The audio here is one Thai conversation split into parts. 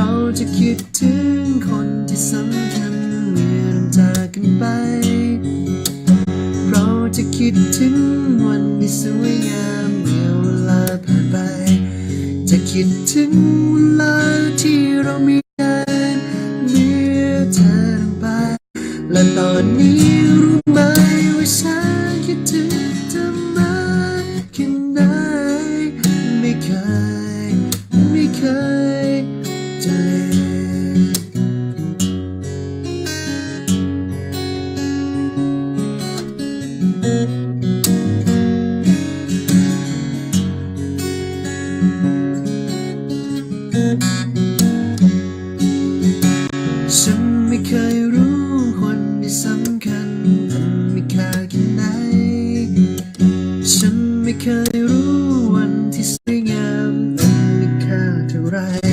เราจะคิดถึงคนที่สำคัญเมื่อต้องจากกันไป เราจะคิดถึงวันที่สวยงามเมื่อเวลาผ่านไป จะคิดถึงเวลาที่เรามีกันเมื่อเธอไป และตอนนี้รู้ไหมว่าฉัน จะลืมฉันไม่เคยรู้คนที่สำคัญมันมีค่าแค่ไหน ฉันไม่เคยรู้วันที่สวยงามมันมีค่าเท่าไร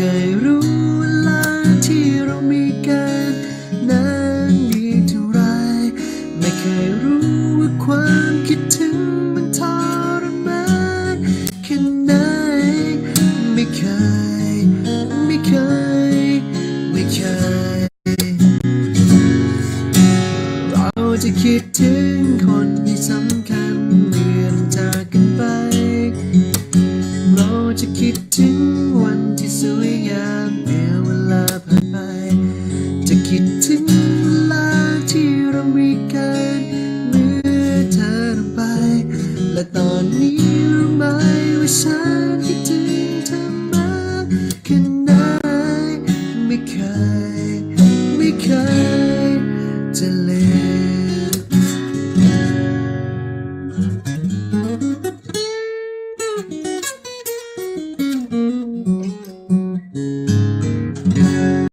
เคยรู้เวลาที่เรามีกันนั้นดีเท่าไร ไม่เคยรู้ว่าความคิดถึงมันทรมานแค่ไหน ไม่เคย ไม่เคย ไม่เคย เราจะคิดถึงคนที่สำคัญเมื่อจากกันไป เราจะคิดถึง คิดถึงเวลาที่เรามีกันเมื่อเธอไป และตอนนี้รู้ไหมว่าฉันคิดถึงเธอมากแค่ไหนไม่เคย ไม่เคย